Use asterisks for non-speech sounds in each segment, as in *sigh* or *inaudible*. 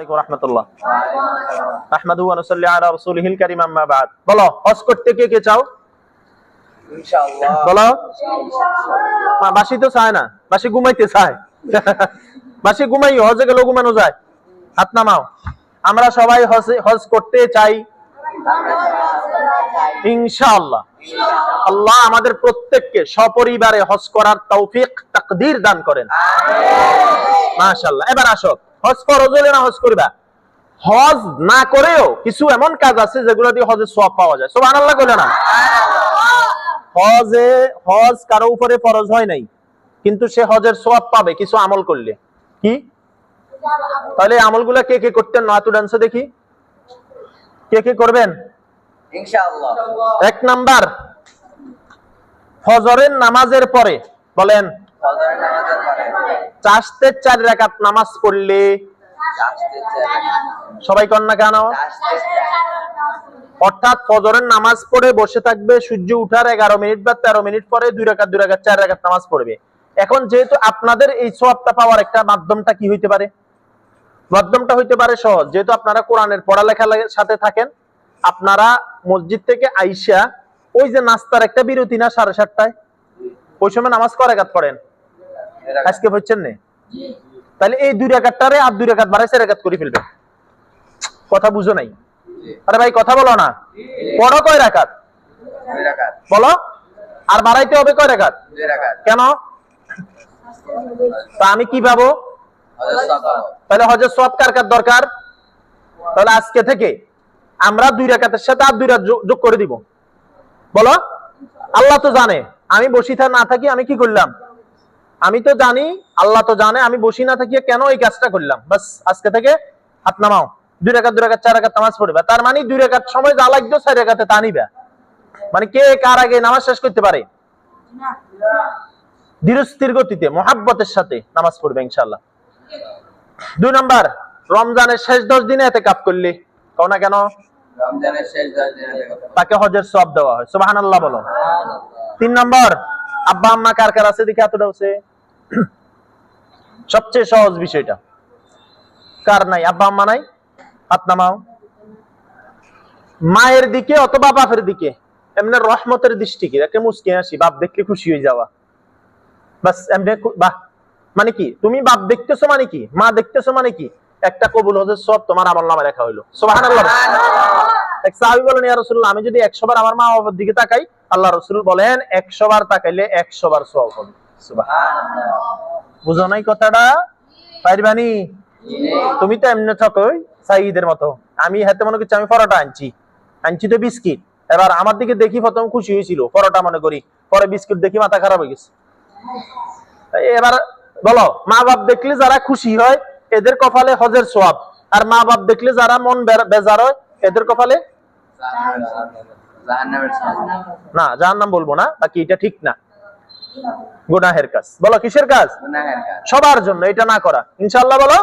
আলাইকুম রাহমাতুল্লাহ। আহমাদু আলা রাসূলিহিল কারীম আম্মা বাদ। বলো হজ করতে কে কে চাও? ইনশাআল্লাহ। বলো। মা, বাসি তো চায় না। বাসি ঘুমাইতে চায়। *laughs* বাসি ঘুমাই হজে গেলেও ঘুমানো যায়। হাত নামাও। আমরা সবাই হজ করতে চাই। ইনশাআল্লাহ। আল্লাহ আমাদের প্রত্যেককে সপরিবারে হজ করার তৌফিক তাকদীর দান করেন। মাশাআল্লাহ। এবার আসো। হজ ফরজ হলে না হজ করবা? হজ না করেও কিছু এমন কাজ আছে যেগুলো দিয়ে হজের সওয়াব পাওয়া যায়। সুবহানাল্লাহ কইলো না? হজে হজ কারও উপরে ফরজ হয় নাই কিন্তু সে হজের সওয়াব পাবে কিছু আমল করলে। কি? তাহলে আমলগুলা কে কে করতেন? না হাতু ডান্সে দেখি। কে কে করবেন? এক নাম্বার ফজরের নামাজের পরে বলেন। চাষতে চার রাকাত নামাজ পড়লে সবাই কর না কেন? অর্থাৎ ফজরের নামাজ পড়ে বসে থাকবে, সূর্য উঠার এগারো মিনিট বা তেরো মিনিট পরে দুই রাকাত দুই রাকাত, চার রাকাত নামাজ পড়বে। এখন যেহেতু আপনাদের এই সোয়াবটা পাওয়ার একটা মাধ্যমটা কি হইতে পারে? মাধ্যমটা হইতে পারে সহজ। যেহেতু আপনারা কোরআনের পড়ালেখার সাথে থাকেন, আপনারা মসজিদ থেকে আইসা ওই যে নাস্তার একটা বিরতি না সাড়ে সাতটায়? ওই সময় নামাজ কয় রাকাত পড়েন? আজকে হচ্ছেন নে? তাহলে এই দুই রাকাতটারে আর দুই রাকাত বাড়াই চার রাকাত করে ফেলবে। কথা বুঝো নাই? আরে ভাই কথা বলো না। পড়ো কয় রাকাত বলো। আর বাড়াইতে হবে কয় রাকাত কেন? তা আমি কি পাবো তাহলে হজের সব কার কার দরকার? তাহলে আজকে থেকে আমরা দুই রাকাতের সাথে আর দুই রাত যোগ- করে দিব। বলো। আল্লাহ তো জানে। আমি বসি না থাকি আমি কি করলাম? আমি তো জানি আল্লাহ তো জানে আমি বসি না থাকিয়ে কেন এই কাজটা করলাম? বাস আজকে থেকে হাত নামাও। দুই রাকাত দুই রাকাত চার রাকাত নামাজ পড়বে। তার মানে দুই রাকাত সময় যা লাগবে চার রাকাতে তা নিবে। মানে কে কার আগে নামাজ শেষ করতে পারে? ধীরস্থির গতিতে মহাব্বতের সাথে নামাজ পড়বে ইনশাল্লাহ দুই নাম্বার রমজানের শেষ দশ দিনে এতে কাপ করলি। কও না কেন? তাকে হজের সব দেওয়া হয়। আল্লাহ বলো। তিন নম্বর আব্বা আম্মা কার কার আছে দেখে এতটা আছে *coughs* সবচেয়ে সহজ বিষয়টা। কার নাই? আব্বা আম্মা নাই? হাত নামাও। মায়ের দিকে অথবা বাপের দিকে? এমনি রহমতের দৃষ্টিকে একে মুসকে আসি বাপ দেখলে খুশি হয়ে যাওয়া। বাস এমনি বাহ। মানে কি? তুমি বাপ দেখতেছো মানে কি? মা দেখতেছো মানে কি? একটা কবুল হজের সব তোমার আমল নামে লেখা হইল। আল্লাহ এক সাহাবী বলেন ইয়া আমি যদি 100 বার আমার মা বাবার দিকে তাকাই আল্লাহ রাসূল বলেন 100 বার তাকাইলে 100 বার সওয়াব হবে। বুঝো নাই কথাটা? পারবানি তুমি তো এমনি ঠকই সাইদের মতো। আমি হাতে মনে করছি আমি পরোটা আনছি। আনছি তো বিস্কিট। এবার আমার দিকে দেখি প্রথম খুশি হয়েছিল পরোটা মনে করি। পরে বিস্কিট দেখি মাথা খারাপ হয়ে গেছে। এবার বলো মা বাপ দেখলে যারা খুশি হয় এদের কপালে হজের সোয়াব আর মা বাপ দেখলে যারা মন বেজার হয় এদের কপালে? না যার নাম বলব না বাকি এটা ঠিক না। গুনাহের কাজ। বলো কিসের কাজ? সবার জন্য এটা না করা। ইনশাআল্লাহ বলো।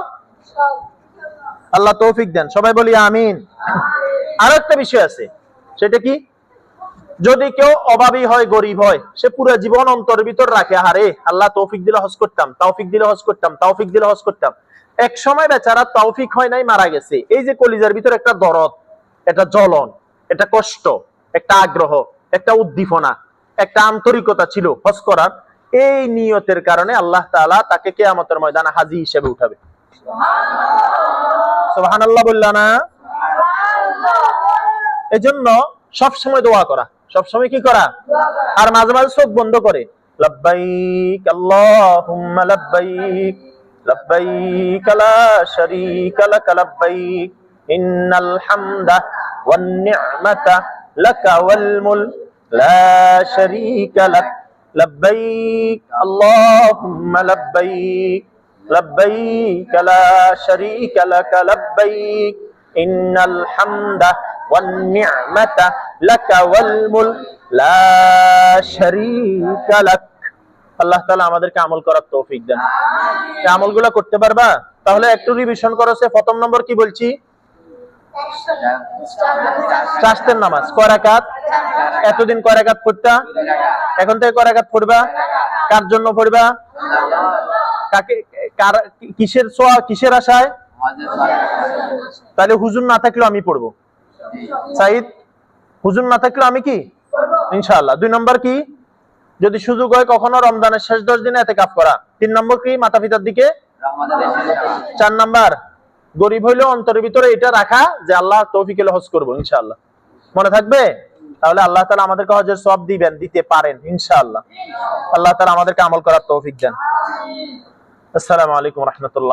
আল্লাহ তৌফিক দেন। সবাই বলি আমিন। আরও একটা বিষয় আছে সেটা কি? যদি কেউ অভাবী হয় গরিব হয় সে পুরো জীবন অন্তর ভিতর রাখে। হারে আল্লাহ তৌফিক দিলে হজ করতাম তৌফিক দিলে হজ করতাম তৌফিক দিলে হজ করতাম। এক সময় বেচারা তৌফিক হয় নাই মারা গেছে। এই যে কলিজার ভিতর একটা দরদ একটা জ্বলন একটা কষ্ট একটা আগ্রহ একটা উদ্দীপনা একটা আন্তরিকতা ছিল হজ করার এই নিয়তের কারণে আল্লাহ তাআলা তাকে কেয়ামতের ময়দানে হাজি হিসেবে উঠাবে। সুবহানাল্লাহ। বললা না? এজন্য সবসময় দোয়া করা। সবসময় কি করা। আর মাঝে মাঝে চোখ বন্ধ করে লাব্বাইক আল্লাহুম্মা লাব্বাইক লাব্বাইক লা শারীকা লাক লাব্বাইক ইন্নাল হামদা ওয়ান নি'মাতা লাকা ওয়াল মুলক লা শারীকা লাক লাব্বাইক আল্লাহুম্মা লাব্বাইক لبيك لا شريك لك لبيك إن الحمد والنعمة لك والملك لا شريك لك আল্লাহ তাআলা আমাদেরকে আমল করার তৌফিক দেন এই আমলগুলো করতে পারবা তাহলে একটু রিভিশন করো সে প্রথম নম্বর কি বলছি চাষতের নামাজ কয় রাকাত এতদিন কয় রাকাত পড়তা এখন থেকে কয় রাকাত পড়বা কার জন্য পড়বা কাকে, কার, কিসের সোয়া কিসের আশায়? তাহলে হুজুর না থাকলেও আমি পড়ব। সাইদ, হুজুর না থাকলে আমি কি? ইনশাআল্লাহ। দুই নম্বর কি? যদি সুযোগ হয় কখনো রমজানের শেষ দশ দিনে এতে কাপ করা। তিন নম্বর কি? মাতা পিতার দিকে? চার নাম্বার, গরিব হইলেও অন্তরের ভিতরে এটা রাখা যে আল্লাহ তৌফিক হজ করব, ইনশাআল্লাহ। মনে থাকবে? তাহলে আল্লাহ তালা আমাদেরকে হজের সব দিবেন, দিতে পারেন, ইনশাআল্লাহ। আল্লাহ তালা আমাদেরকে আমল করার তৌফিক দেন। আসসালামু আলাইকুম রহমতুল্লাহ।